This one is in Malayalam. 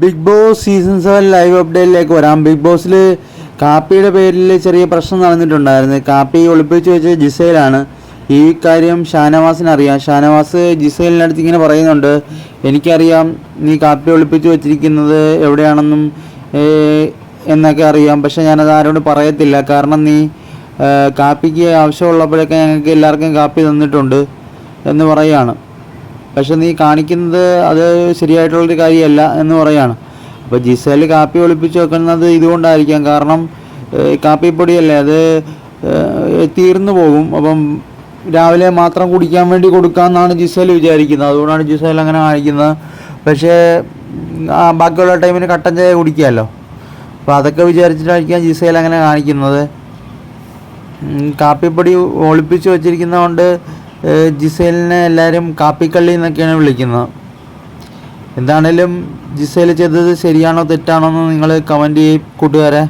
Bigg Boss season seven live അപ്ഡേറ്റിലേക്ക് വരാം. ബിഗ് ബോസിൽ കാപ്പിയുടെ പേരിൽ ചെറിയ പ്രശ്നം നടന്നിട്ടുണ്ടായിരുന്നു. കാപ്പി ഒളിപ്പിച്ച് വെച്ച ജിസയിലാണ് ഈ കാര്യം ഷാനവാസിന് അറിയാം. ഷാനവാസ് ജിസൈലിന്റെ അടുത്ത് ഇങ്ങനെ പറയുന്നുണ്ട്. എനിക്കറിയാം നീ കാപ്പി ഒളിപ്പിച്ച് വെച്ചിരിക്കുന്നത് എവിടെയാണെന്നും എന്നൊക്കെ അറിയാം. പക്ഷേ ഞാനത് ആരോടും പറയത്തില്ല. കാരണം നീ കാപ്പിക്ക് ആവശ്യമുള്ളപ്പോഴൊക്കെ ഞങ്ങൾക്ക് എല്ലാവർക്കും കാപ്പി തന്നിട്ടുണ്ട് എന്ന് പറയുകയാണ്. പക്ഷെ നീ കാണിക്കുന്നത് അത് ശരിയായിട്ടുള്ളൊരു കാര്യമല്ല എന്ന് പറയാണ്. അപ്പോൾ ജിസേൽ കാപ്പി ഒളിപ്പിച്ച് വെക്കുന്നത് ഇതുകൊണ്ടായിരിക്കാം. കാരണം കാപ്പിപ്പൊടിയല്ലേ അത് തീർന്നു പോകും. അപ്പം രാവിലെ മാത്രം കുടിക്കാൻ വേണ്ടി കൊടുക്കാമെന്നാണ് ജിസേൽ വിചാരിക്കുന്നത്. അതുകൊണ്ടാണ് ജിസേൽ അങ്ങനെ കാണിക്കുന്നത്. പക്ഷേ ബാക്കിയുള്ള ടൈമിന് കട്ടൻ ചായ കുടിക്കാമല്ലോ അപ്പോൾ അതൊക്കെ വിചാരിച്ചിട്ടായിരിക്കാം ജിസേൽ അങ്ങനെ കാണിക്കുന്നത്. കാപ്പിപ്പൊടി ഒളിപ്പിച്ച് വെച്ചിരിക്കുന്നതുകൊണ്ട് ജിസേലിനെ എല്ലാവരും കാപ്പിക്കള്ളി എന്നൊക്കെയാണ് വിളിക്കുന്നത്. എന്താണേലും ജിസേൽ ചെയ്തത് ശരിയാണോ തെറ്റാണോ എന്ന് നിങ്ങൾ കമന്റ് ചെയ്യും കൂട്ടുകാരെ.